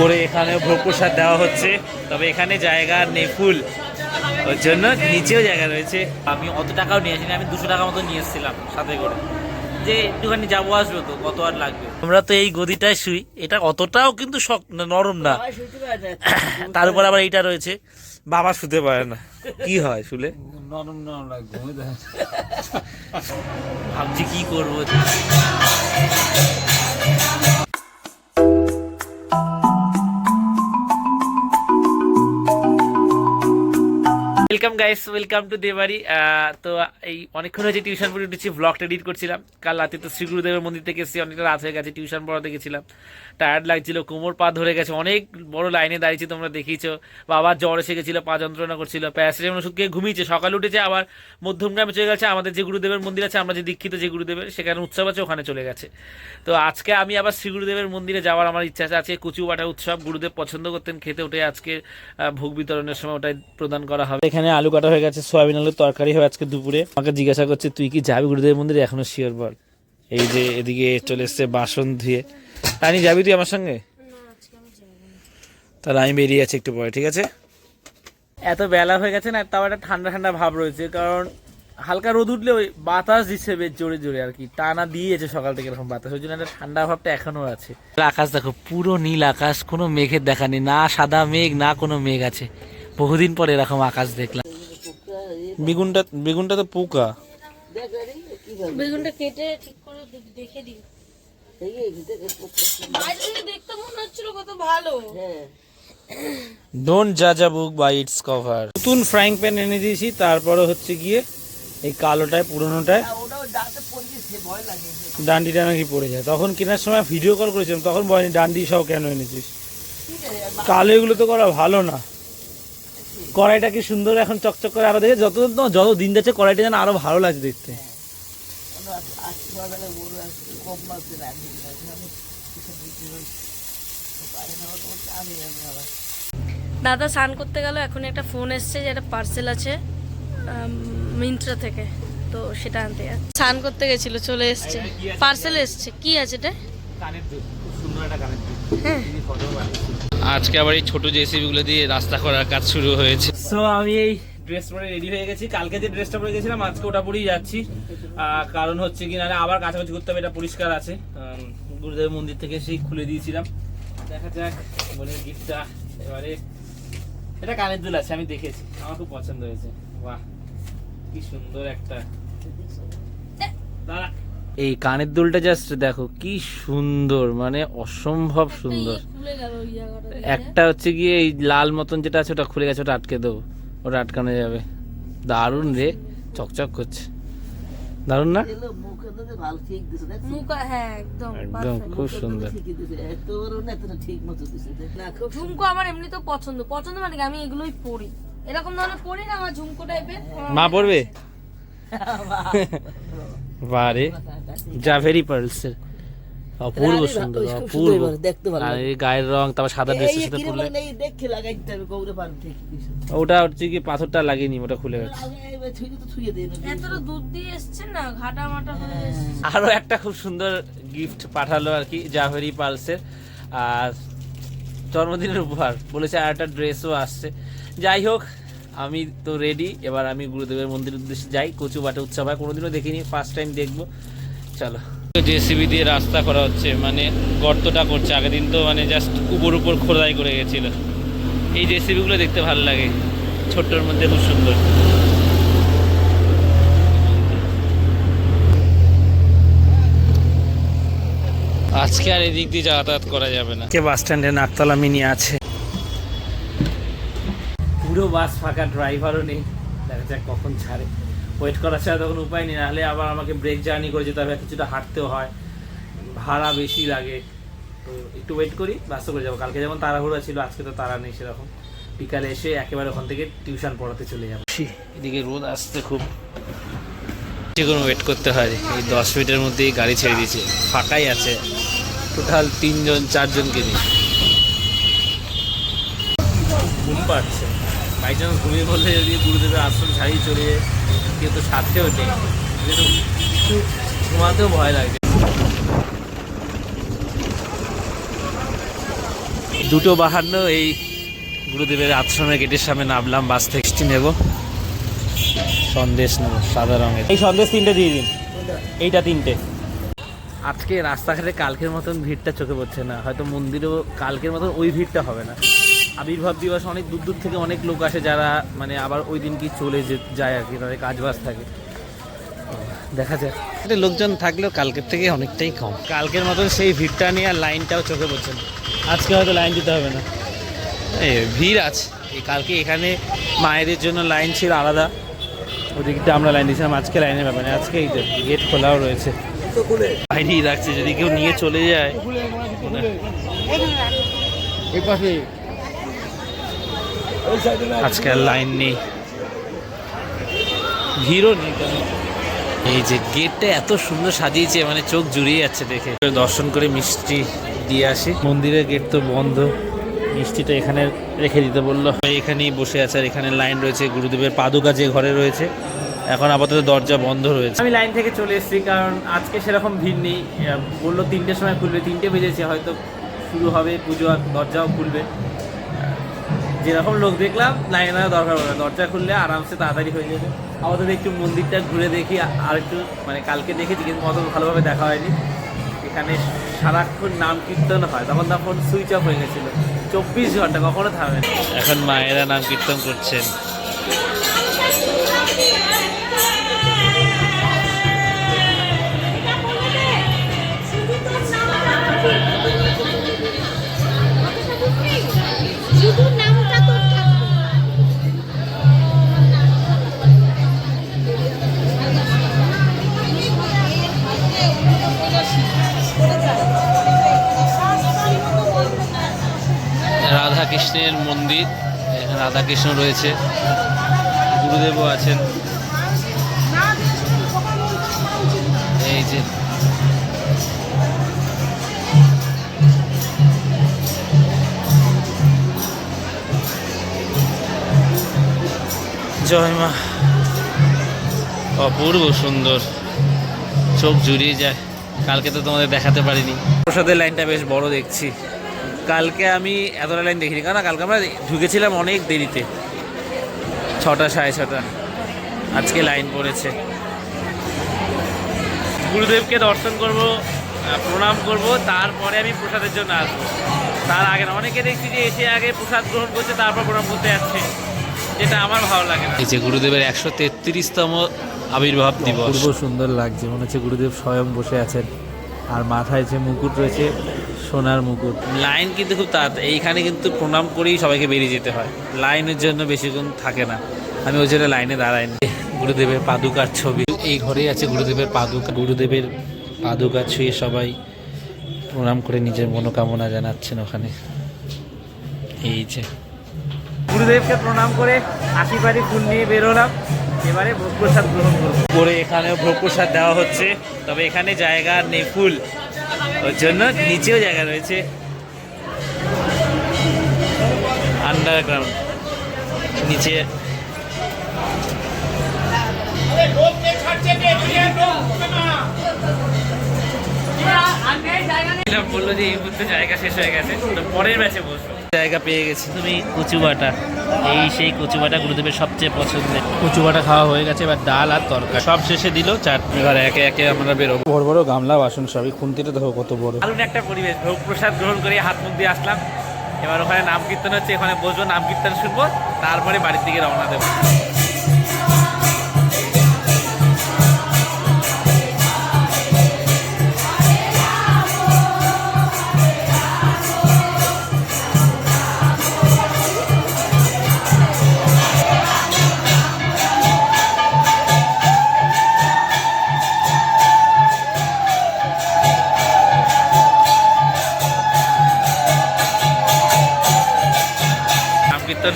উপরে এখানে ভোগ প্রসাদ দেওয়া হচ্ছে। তবে এখানে জায়গা নেই ফুল। ওর জন্য নিচেও জায়গা রয়েছে। আমি অত টাকাও নিয়ে আসিনি আমি দুশো টাকা মতো নিয়ে এসেছিলাম সাথে করে। যে একটুখানি যাব আসব তো কত আর লাগবে? আমরা তো এই গদিটায় শুই। এটা অতটাও কিন্তু নরম না। তার উপর আবার এইটা রয়েছে। বাবা শুতে পারে না। কি হয় শুলে? নরম নরম লাগবে ভাবছি কি করব। ওয়েলকাম গাইস ওয়েলকাম টু দেবারি তো এই অনেকক্ষণ হয়েছে টিউশন পড়ে উঠেছি ব্লগটা এডিট করছিলাম। কাল রাতে তো শ্রী গুরুদেবের মন্দির থেকে এসেছি অনেকটা রাত হয়ে গেছে টিউশন পড়াতে গেছিলাম। টায়ার্ড লাগছিল, কোমর পা ধরে গেছে, অনেক বড় লাইনে দাঁড়িয়েছি তোমরা দেখিয়েছো। বাবার জ্বর এসে গেছিল, পা যন্ত্রণা করছিল, প্যারাসিটামল ওষুধ খেয়ে ঘুমিয়েছে। সকালে উঠেছে, আবার মধ্যমগ্রামে চলে গেছে। আমাদের যে গুরুদেবের মন্দির আছে, আমরা যে দীক্ষিত যে গুরুদেবের, সেখানে উৎসব আছে, ওখানে চলে গেছে। তো আজকে আমি আবার শ্রী গুরুদেবের মন্দিরে যাওয়ার আমার ইচ্ছা আছে, আজকে কচু বাটা উৎসব। গুরুদেব পছন্দ করতেন খেতে উঠে আজকে ভোগ বিতরণের সময় ওটাই প্রদান করা হবে। এখানে আলু কাটা হয়ে গেছে সয়াবিন আলুর তরকারি হবে আজকে দুপুরে। আমাকে জিজ্ঞাসা করছে তুই কি যাবি গুরুদেবের মন্দিরে? এখনও শিওর বল। এই যে এদিকে চলে এসছে বাসন ধুয়ে। রানি যাবি তুই আমার সঙ্গে? তাহলে আমি বেরিয়ে আছি একটু পরে ঠিক আছে? এত বেলা হয়ে গেছে না তাও একটা ঠান্ডা ঠান্ডা ভাব রয়েছে কারণ হালকা রোদ উঠলে ওই বাতাস দিচ্ছে বেশ জোরে জোরে আর কি। টানা দিয়েছে সকাল থেকে এরকম বাতাস ওই জন্য একটা ঠান্ডা ভাবটা এখনও আছে। আকাশ দেখো পুরো নীল আকাশ কোনো মেঘের দেখা নেই না সাদা মেঘ না কোনো মেঘ আছে। বহুদিন পরে এরকম আকাশ দেখলাম। বেগুনটা বেগুনটা তো পোকা। বেগুনটা কেটে ঠিক করে দেখে দিই বাইরে থেকে দেখতে মনে হচ্ছিল কত ভালো। ডোন্ট জাজ বুক বাই ইটস কভার নতুন ফ্রাইং প্যান এনে দিয়েছি তারপরে হচ্ছে গিয়ে এই কালোটায় পুরোনোটায় ডান্ডিটা নাকি পড়ে যায়। তখন কেনার সময় ভিডিও কল করেছিলাম তখন বলেনি ডান্ডি সহ কেন এনেছিস? কালো এগুলো তো করা ভালো না। কড়াইটা কি সুন্দর এখন চকচক করে আরও দেখে যত যত দিন যাচ্ছে কড়াইটা যেন আরও ভালো লাগছে দেখতে। দাদা স্নান করতে গেল এখন একটা ফোন এসছে যেটা পার্সেল আছে মিন্ত্রা থেকে তো সেটা আনতে স্নান করতে গেছিল চলে এসছে। পার্সেল এসছে কি আছে এটা? কানের দুল সুন্দর একটা কানের দুল। হ্যাঁ। আজকে আবার এই ছোট জেসিবি গুলো দিয়ে রাস্তা করার কাজ শুরু হয়েছে। সো আমি এই ড্রেস পরে রেডি হয়ে গেছি। কালকে যে ড্রেসটা পরে গেছিলাম, আজকে ওটা পরেই যাচ্ছি। কারণ হচ্ছে কি, নাহলে আবার কাছাকাছি করতে হবে, এটা পরিষ্কার আছে। গুরুদেব মন্দির থেকে সেই খুলে দিয়েছিলাম। দেখা যাক বোনের গিফটটা এবারে এটা কানের দুল আছে, আমি দেখেছি। আমার খুব পছন্দ হয়েছে। বাহ, কি সুন্দর একটা দাঁড়া। এই কানের দুলটা জাস্ট দেখো কি সুন্দর মানে অসম্ভব সুন্দর। জায়গাটা একটা হচ্ছে গিয়ে এই লাল মতন যেটা আছে ওটা খুলে গেছে ওটা আটকে দেবো। ওটা আটকানো যাবে। দারুণ রে চকচক করছে। দারুণ না? হ্যাঁ একদম একদম খুব সুন্দর। ঝুমকো আমার এমনি তো পছন্দ। পছন্দ মানে কি আমি এগুলোই পরি। এরকম ধরনের পরি না আমার ঝুমকো টাইপের মা পড়বে বারে। জাভেরি পার্লসের অপূর্ব সুন্দর অপূর্ব। দেখতে ভালো। আর এই গায়ের রং তারপর সাদা ড্রেসের সাথে পরলে ওটা হচ্ছে কি পাথরটা লাগিয়ে ওটা খুলে গেছে। হয়ে আরও একটা খুব সুন্দর গিফট পাঠালো আর কি জাভেরি পালসের আর জন্মদিনের উপহার বলেছে আর একটা ড্রেসও আসছে। যাই হোক আমি তো রেডি এবার আমি গুরুদেবের মন্দিরের উদ্দেশ্যে যাই। কচু বাটে উৎসব হয় কোনোদিনও দেখিনি ফার্স্ট টাইম দেখব। চলো। জেসিবি দিয়ে রাস্তা করা হচ্ছে মানে গর্তটা করছে। আগের দিন তো মানে জাস্ট উপর উপর খোদাই করে গেছিল। এই জেসিবিগুলো দেখতে ভালো লাগে। ছোট্টর মধ্যে খুব সুন্দর। আজকে আর এদিক দিয়ে যাতায়াত করা যাবে না। কে বাস স্ট্যান্ডে নাকতলা মিনি আছে। পুরো বাস ফাঁকা ড্রাইভারও নেই। দেখা যাক কখন ছাড়ে। ওয়েট করা ছাড়া তখন উপায় নেই নাহলে আবার আমাকে ব্রেক জার্নি করে যেতে হবে কিছুটা হাঁটতেও হয়। ভাড়া বেশি লাগে। তো একটু ওয়েট করি বাসে করে যাব। কালকে যেমন তাড়াহুড়া ছিল আজকে তো তাড়া নেই সেরকম। বিকালে এসে একেবারে ওখান থেকে টিউশন পড়াতে চলে যাব। এদিকে রোদ আসতে খুব। যে কোনো ওয়েট করতে হয়। এই দশ মিনিটের মধ্যেই গাড়ি ছেড়ে দিয়েছে। ফাঁকাই আছে। টোটাল তিনজন চারজনকে নিয়ে। ঘুম পাচ্ছে। বাই চান্স ঘুমিয়ে বললে যদি গুরুদেবের আশ্রম ছাড়িয়ে চলে যায় কেউ তো সাথেও নেই। কিন্তু ঘুমাতেও ভয় লাগে। দুটো বাহান্ন এই গুরুদেবের আশ্রমের গেটের সামনে নামলাম বাস থেকে নেব। সন্দেশ নেব সাদা রঙের। এই সন্দেশ তিনটে দিয়ে দিন। এইটা তিনটে। আজকে রাস্তাঘাটে কালকের মতন ভিড়টা চোখে পড়ছে না। হয়তো মন্দিরেও কালকের মতন ওই ভিড়টা হবে না। আবির্ভাব দিবস অনেক দূর দূর থেকে অনেক লোক আসে যারা মানে আবার ওই দিন কি চলে যে যায় আর কি তাদের কাজ বাজ থাকে। দেখা যাক। এটা লোকজন থাকলেও কালকের থেকে অনেকটাই কম। কালকের মতন সেই ভিড়টা নিয়ে আর লাইনটাও চোখে পড়ছে না। আজকে হয়তো লাইন দিতে হবে না। এই ভিড় আছে। কালকে এখানে মায়েদের জন্য লাইন ছিল আলাদা। ওদিকটা আমরা লাইন দিয়েছিলাম আজকে লাইনের ব্যাপারে আজকে এই গেট খোলাও রয়েছে। বাইরেই রাখছে যদি কেউ নিয়ে চলে যায় এই পাশে ওই সাইডে না আজকে লাইন নেই। ভিড়ও নেই এই যে গেটটা এত সুন্দর সাজিয়েছে মানে চোখ জুড়িয়ে যাচ্ছে দেখে। দর্শন করে মিষ্টি দিয়ে আসি। মন্দিরের গেট তো বন্ধ। মিষ্টিটা এখানে রেখে দিতে বলল। এখানেই বসে আছে আর এখানে লাইন রয়েছে। গুরুদেবের পাদুকা যে ঘরে রয়েছে, এখন আপাতত দরজা বন্ধ রয়েছে। আমি লাইন থেকে চলে এসেছি কারণ আজকে সেরকম ভিড় নেই। বলল তিনটের সময় খুলবে, তিনটে বেজেছে, হয়তো শুরু হবে, পুজো আর দরজাও খুলবে। যেরকম লোক দেখলাম, লাইনে দরকার হবে দরজা খুললে আরামসে তাড়াতাড়ি হয়ে যাবে। আমাদের একটু মন্দিরটা ঘুরে দেখি, আর একটু মানে কালকে দেখেছি, কিন্তু অত ভালোভাবে দেখা হয়নি। এখানে সারাক্ষণ নাম কীর্তন হয়। তখন তখন সুইচ অফ হয়ে গেছিল। চব্বিশ ঘণ্টা কখনো থামে এখন মায়েরা নাম কীর্তন করছেন। এখানে রাধা কৃষ্ণ রয়েছে। গুরুদেবও আছেন। এই যে। জয় মা। অপূর্ব সুন্দর। চোখ জুড়িয়ে যায়। কালকে তো তোমাদের দেখাতে পারিনি। প্রসাদের লাইনটা বেশ বড় দেখছি। কালকে আমি এতটা লাইন দেখিনি। কারণ কালকে আমরা ঢুকেছিলাম অনেক দেরিতে। ছটা সাড়ে ছটা। আজকে লাইন পড়েছে। গুরুদেবকে দর্শন করব প্রণাম করব তারপরে আমি প্রসাদের জন্য আসব। তার আগে না অনেকে দেখছি যে এসে আগে প্রসাদ গ্রহণ করছে তারপর প্রণাম করতে যাচ্ছে। যেটা আমার ভালো লাগে না। এই যে গুরুদেবের একশো তেত্রিশতম আবির্ভাব দিবস। অপূর্ব সুন্দর লাগছে মনে হচ্ছে গুরুদেব স্বয়ং বসে আছেন। আর মাথায় যে মুকুট রয়েছে সোনার মুকুট। লাইন কিন্তু খুব তাড়াতাড়ি এইখানে কিন্তু প্রণাম করেই সবাইকে বেরিয়ে যেতে হয়। লাইনের জন্য বেশিক্ষণ থাকে না। আমি ওই জন্য লাইনে দাঁড়াইনি। গুরুদেবের পাদুকার ছবি। এই ঘরেই আছে গুরুদেবের পাদুকা। গুরুদেবের পাদুকা ছুঁয়ে সবাই প্রণাম করে নিজের মনোকামনা জানাচ্ছেন ওখানে। এই যে। গুরুদেবকে প্রণাম করে আশীর্বাদী ফুল নিয়ে বেরোলাম। এবারে ভোগ প্রসাদ গ্রহণ করব। পরে এখানেও ভোগ প্রসাদ দেওয়া হচ্ছে তবে এখানে জায়গা নেই ফুল। ওর জন্য নিচেও জায়গা রয়েছে। আন্ডারগ্রাউন্ড নিচে। বলল যে এই মুহূর্তে জায়গা শেষ হয়ে গেছে পরের ব্যাচে বসবো। জায়গা পেয়ে গেছি। তুমি কচুবাটা এই সেই কচুবাটা গুরুদেবের সবচেয়ে পছন্দের। কচুবাটা খাওয়া হয়ে গেছে এবার ডাল আর তরকারি। সব শেষে দিল চাটনি এবার একে একে আমরা বেরোবো। বড় বড় গামলা বাসন সবই খুন্তিটা দেখো কত বড়। দারুণ একটা পরিবেশ। ভোগ প্রসাদ গ্রহণ করে হাত মুখ দিয়ে আসলাম। এবার ওখানে নাম কীর্তন হচ্ছে এখানে বসবো নাম কীর্তন শুনব তারপরে বাড়ির দিকে রওনা দেবো।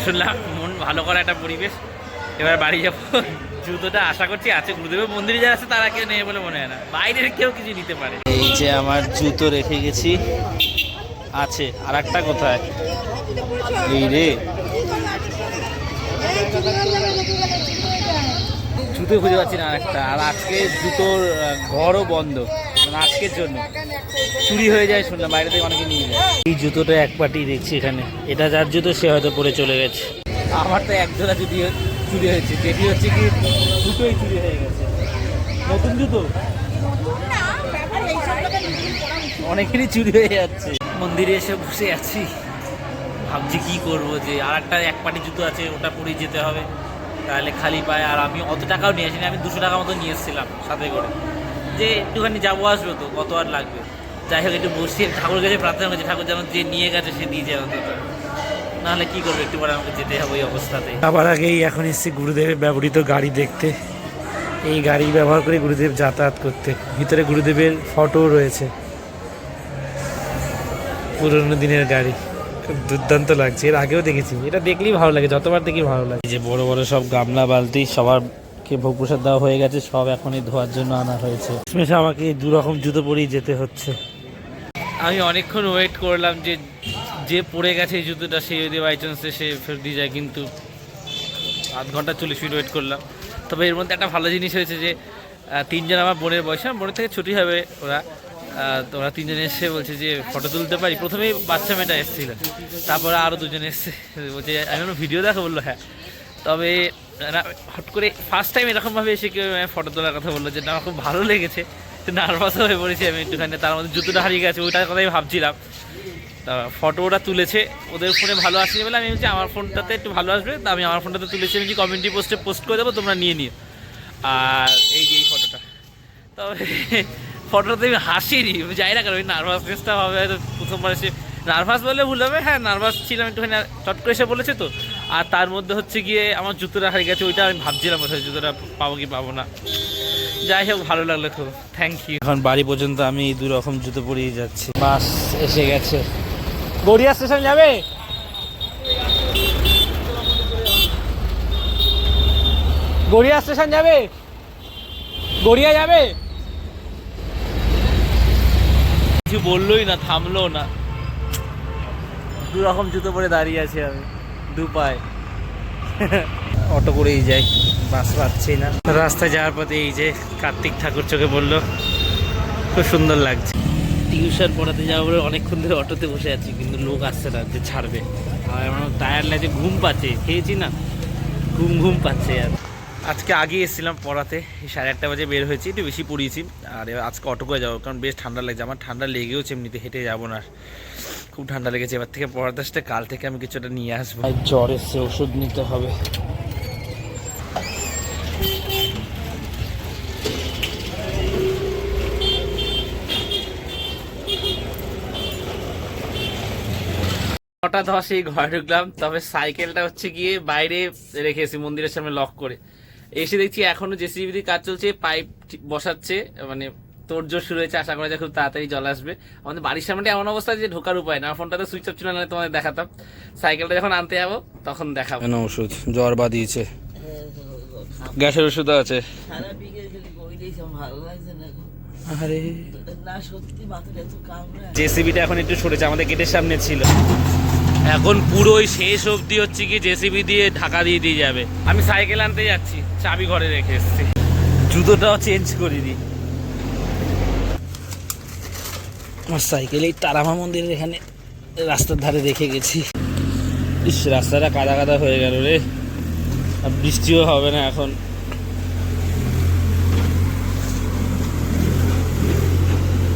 শুনলাম মন ভালো করা একটা পরিবেশ। এবার বাড়ি যাব। জুতোটা আশা করছি আছে। গুরুদেবের মন্দিরে যারা আছে তারা কেউ নেই বলে মনে হয় না। বাইরের কেউ কিছু নিতে পারে। এই যে আমার জুতো রেখে গেছি। আছে। আর একটা কোথায়? এই রে। জুতো খুঁজে পাচ্ছি না আর একটা আর আজকে জুতোর ঘরও বন্ধ। আজকের জন্য। চুরি হয়ে যায় শুনলাম, বাইরে থেকে অনেকে নিয়ে যায়। এই জুতোটা এক পাটি দেখছি এখানে। এটা যার জুতো, সে হয়তো পরে চলে গেছে। আমার তো এক জোড়া জুতি চুরি হয়েছে। যেটি হচ্ছে কি, দুটোই চুরি হয়ে গেছে। নতুন জুতো? অনেকেরই চুরি হয়ে যাচ্ছে। মন্দিরে এসে বসে আছি। ভাবছি কি করব যে আর একটা এক পাটি জুতো আছে, ওটা পরেই যেতে হবে। তাহলে খালি পায়ে, আর আমি অত টাকাও নিয়ে আসিনি, আমি দুশো টাকা মতো নিয়ে এসেছিলাম, সাথে করে। যে একটুখানি যাব আসব তো কত আর লাগবে? যাই হোক একটু বসে ঠাকুর কাছে প্রার্থনা করছি ঠাকুর যেন যে নিয়ে গেছে সে দিয়ে যায় অন্তত। নাহলে কি করবে একটু পরে আমাকে যেতে হবে ওই অবস্থাতে। আবার আগেই এখন এসেছি গুরুদেবের ব্যবহৃত গাড়ি দেখতে। এই গাড়ি ব্যবহার করে গুরুদেব যাতায়াত করতে। ভিতরে গুরুদেবের ফটো রয়েছে। পুরোনো দিনের গাড়ি। খুব দুর্দান্ত লাগছে এর আগেও দেখেছি। এটা দেখলেই ভালো লাগে যতবার দেখি ভালো লাগে। যে বড় বড় সব গামলা বালতি সবার কে ভোগ প্রসাদ দেওয়া হয়ে গেছে সব এখনই ধোয়ার জন্য আনা হয়েছে। শেষমেশে আমাকে এই দু রকম জুতো পরেই যেতে হচ্ছে। আমি অনেকক্ষণ ওয়েট করলাম যে যে পড়ে গেছে এই জুতোটা সে যদি বাই চান্স সে ফেরত দিয়ে যায় কিন্তু আধ ঘণ্টা চল্লিশ মিনিট ওয়েট করলাম। তবে এর মধ্যে একটা ভালো জিনিস হয়েছে যে তিনজন আমার বোনের বয়সে আমার বোনের থেকে ছুটি হবে ওরা। আহ, তো ওরা তিনজন এসে বলছে যে ফটো তুলতে পারি। প্রথমেই বাচ্চা মেয়েটা এসেছিল তারপরে আরও দুজন এসছে। বলছে আমি কোনো ভিডিও দেখো বলল হ্যাঁ। তবে হট করে ফার্স্ট টাইম এরকমভাবে এসে কেউ ফটো তোলার কথা বলল যে আমার খুব ভালো লেগেছে। নার্ভাস হয়ে পড়েছি আমি একটুখানি, তার মধ্যে জুতোটা হারিয়ে গেছে, ওইটার কথাই ভাবছিলাম। তা ফটো ওরা তুলেছে, ওদের ফোনে ভালো আসেনি বলে আমি বলছি আমার ফোনটাতে একটু ভালো আসবে, তা আমি আমার ফোনটাতে তুলেছি, আমি কি কমিউনিটি পোস্টে পোস্ট করে দেবো, তোমরা নিয়ে নিও। আর এই যে এই ফটোটা তবে ফটোতে আমি হাসিনি যাই না কারণ ওই নার্ভাসনেসটা হবে প্রথমবার এসে। নার্ভাস বললে ভুল হবে হ্যাঁ নার্ভাস ছিলাম একটুখানি চট করে এসে বলেছে তো। আর তার মধ্যে হচ্ছে গিয়ে আমার জুতোটা হারিয়ে গেছে ওইটা আমি ভাবছিলাম কোথায় জুতোটা পাবো কি পাবো না। যাই হোক ভালো লাগল খুব। থ্যাংক ইউ এখন বাড়ি পর্যন্ত আমি এই দু রকম জুতো পরিয়ে যাচ্ছি। বাস এসে গেছে। গড়িয়া স্টেশন যাবে? গড়িয়া স্টেশন যাবে? গড়িয়া যাবে? কিছু বললোই না থামলো না। দু রকম জুতো পরে দাঁড়িয়ে আছি আমি। দু পায়ে অটো করেই যাই বাস পাচ্ছি না। রাস্তায় যাওয়ার পথে এই যে কার্তিক ঠাকুর চোখে বলল খুব সুন্দর লাগছে। টিউশন পড়াতে যাওয়ার পরে অনেকক্ষণ ধরে অটোতে বসে আছি কিন্তু লোক আসছে না যে ছাড়বে। আর আমার টায়ার লাগছে ঘুম পাচ্ছে খেয়েছি না। ঘুম ঘুম পাচ্ছে আর। আজকে আগে এসেছিলাম পড়াতে সাড়ে আটটা বাজে বের হয়েছি একটু বেশি পড়িয়েছি। আর আজকে অটো করে যাব কারণ বেশ ঠান্ডা লাগছে আমার ঠান্ডা লেগেওছে এমনিতে হেঁটে যাব না। খুব ঠান্ডা লেগেছে। এবার থেকে আসতে কাল থেকে আমি কিছুটা নিয়ে আসব। জ্বর এসছে ওষুধ নিতে হবে। ছটা দশে ঘরে ঢুকলাম তবে সাইকেলটা হচ্ছে গিয়ে বাইরে রেখেছি মন্দিরের সামনে লক করে। এসে দেখছি এখনও জেসিবি কাজ চলছে পাইপ বসাচ্ছে মানে তোড়জোড় শুরু হয়েছে আশা করা যায় খুব তাড়াতাড়ি জল আসবে। আমাদের বাড়ির সামনে এমন অবস্থা যে ঢোকার উপায় না। ফোনটাতে সুইচ অফ ছিল না তোমাদের দেখাতাম। সাইকেলটা যখন আনতে যাব তখন দেখাবো। কেন ওষুধ জ্বর বা দিয়েছে গ্যাসের ওষুধ আছে। সারা বিকেল খালি বই দিয়েছি আমার ভালো লাগছে না এখন। আরে না সত্যি মাথাটা এত কামড়ে জেসিবিটা এখন একটু সরেছে আমাদের গেটের সামনে ছিল। এখন পুরোই শেষ অবধি হচ্ছে কি জেসিবি দিয়ে ঢাকা দিয়ে দিয়ে যাবে। আমি সাইকেল আনতে যাচ্ছি চাবি ঘরে রেখে এসেছি। জুতোটাও চেঞ্জ করিনি। আমার সাইকেল এই তারামা মন্দিরের এখানে রাস্তার ধারে রেখে গেছি। ইস, রাস্তাটা কাদা কাদা হয়ে গেল রে। আর বৃষ্টিও হবে না এখন।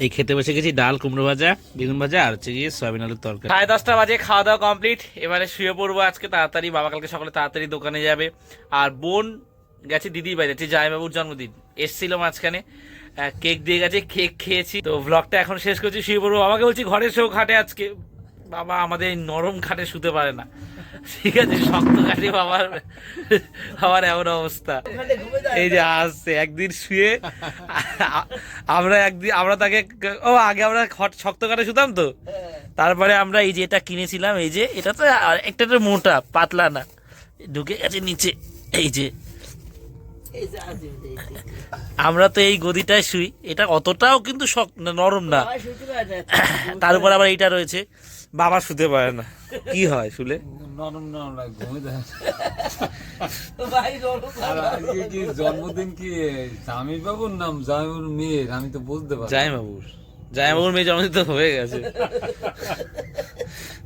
এই খেতে বসে গেছি ডাল, কুমড়ো ভাজা, বেগুন ভাজা, আর হচ্ছে গিয়ে সয়াবিন আলুর তরকারি। সাড়ে দশটা বাজে, খাওয়া দাওয়া কমপ্লিট। এবারে শুয়ে পড়ব আজকে, তাড়াতাড়ি বাবা কালকে সকালে তাড়াতাড়ি দোকানে যাবে। আর বোন গেছে দিদির বাড়ি যাচ্ছে জায়বাবুর জন্মদিন। এসছিল মাঝখানে। কেক দিয়ে গেছে, কেক খেয়েছি। তো ব্লগটা এখন শেষ করছি, শুয়ে পড়ব। বাবাকে বলছি ঘরে শো খাটে আজকে। বাবা আমাদের নরম খাটে শুতে পারে না। ঠিক আছে, শক্ত খাটে বাবার আমার এমন অবস্থা। এই যে আসছে, একদিন শুয়ে আমরা একদিন আমরা তাকে ও, আগে আমরা খট- শক্ত কাটে শুতাম তো। তারপরে আমরা এই যে এটা কিনেছিলাম, এই যে এটা তো একটা মোটা, পাতলা না। ঢুকে গেছে নিচে এই যে। আমরা তো এই গদিটায় শুই। এটা অতটাও কিন্তু শক্ত নরম না। তার উপর আবার এইটা রয়েছে। বাবা শুতে পারে না। কি হয় শুলে? নরম নরম লাগে জন্মদিন কি? স্বামী বাবুর নাম জামির মেয়ের আমি তো বুঝতে পারি জায়মাবুর জায়মাবুর মেয়ে জন্মদিন তো হয়ে গেছে।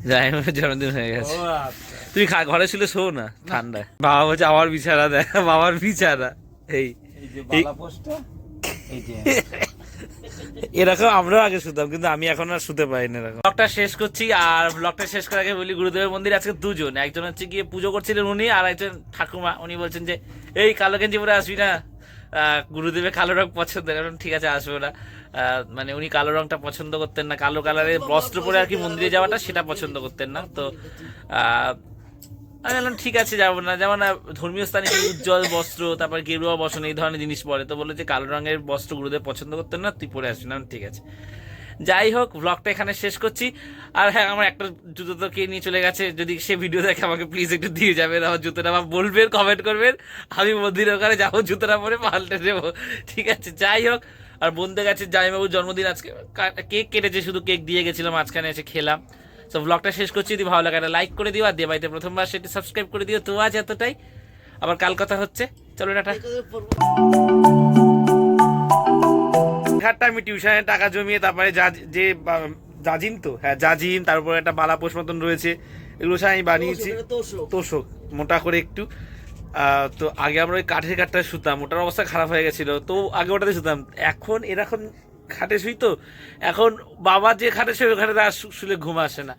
জায়মাবুর জন্মদিন হয়ে গেছে। ও আচ্ছা। তুই খা ঘরে শুলে শো না ঠান্ডায়। বাবা বলছে আমার বিছানা দেখ বাবার বিছানা। এই। এরকম আমরাও আগে শুতাম কিন্তু আমি এখন আর শুতে পারি না এরকম। ব্লগটা শেষ করছি আর ব্লগটা শেষ করার আগে বলি গুরুদেবের মন্দির আজকে দুজন। একজন হচ্ছে গিয়ে পুজো করছিলেন উনি আর একজন ঠাকুমা। উনি বলছেন যে এই কালো গেঞ্জি পরে আসবি না? আহ, গুরুদেবের কালো রং পছন্দ কারণ ঠিক আছে আসব না। আহ, মানে উনি কালো রংটা পছন্দ করতেন না কালো কালারের বস্ত্র পরে আর কি মন্দিরে যাওয়াটা সেটা পছন্দ করতেন না তো আহ, আমি বললাম, ঠিক আছে, যাব না। যেমন ধর্মীয় স্থানে উজ্জ্বল বস্ত্র, তারপর গেরুয়া বসন এই ধরনের জিনিস পরে। তো বলল যে, কালো রঙের বস্ত্র গুরুদেব পছন্দ করতেন না, তুই পরে আসবি। না ঠিক আছে। যাই হোক ব্লগটা এখানে শেষ করছি। আর হ্যাঁ আমার একটা জুতো তো কে নিয়ে চলে গেছে। যদি সে ভিডিও দেখে আমাকে প্লিজ একটু দিয়ে যাবেন আমার জুতোটা আমার বলবেন কমেন্ট করবেন। আমি মন্দিরের ওখানে যাব, জুতোটা পরে পাল্টে দেবো। ঠিক আছে, যাই হোক। আর বন্ধু গেছে জামাইবাবুর জন্মদিন আজকে কেক কেটেছে, শুধু কেক দিয়ে গেছিলাম, মাঝখানে এসে খেলাম। তো ব্লগটা শেষ করছি যদি ভালো লাগে লাইক করে দিও আর দিয়ে বাড়িতে প্রথমবার সেটি সাবস্ক্রাইব করে দিও। তো আজ এতটাই। আবার কাল কথা হচ্ছে। চলো টাটা। ঘাটটা আমি টিউশনে টাকা জমিয়ে তারপরে যা- যে জাজিম তো হ্যাঁ জাজিম তারপরে একটা বালা পোষ মতন রয়েছে এগুলো সব আমি বানিয়েছি। তোষক মোটা করে একটু। আহ, তো আগে আমরা ওই কাঠের কাঠটা শুতাম ওটার অবস্থা খারাপ হয়ে গেছিল। তো আগে ওটাতে শুতাম। এখন এরকম খাটে শুই তো এখন বাবা যে খাটে শুয়ে ওখানে আর শুলে ঘুম আসে না।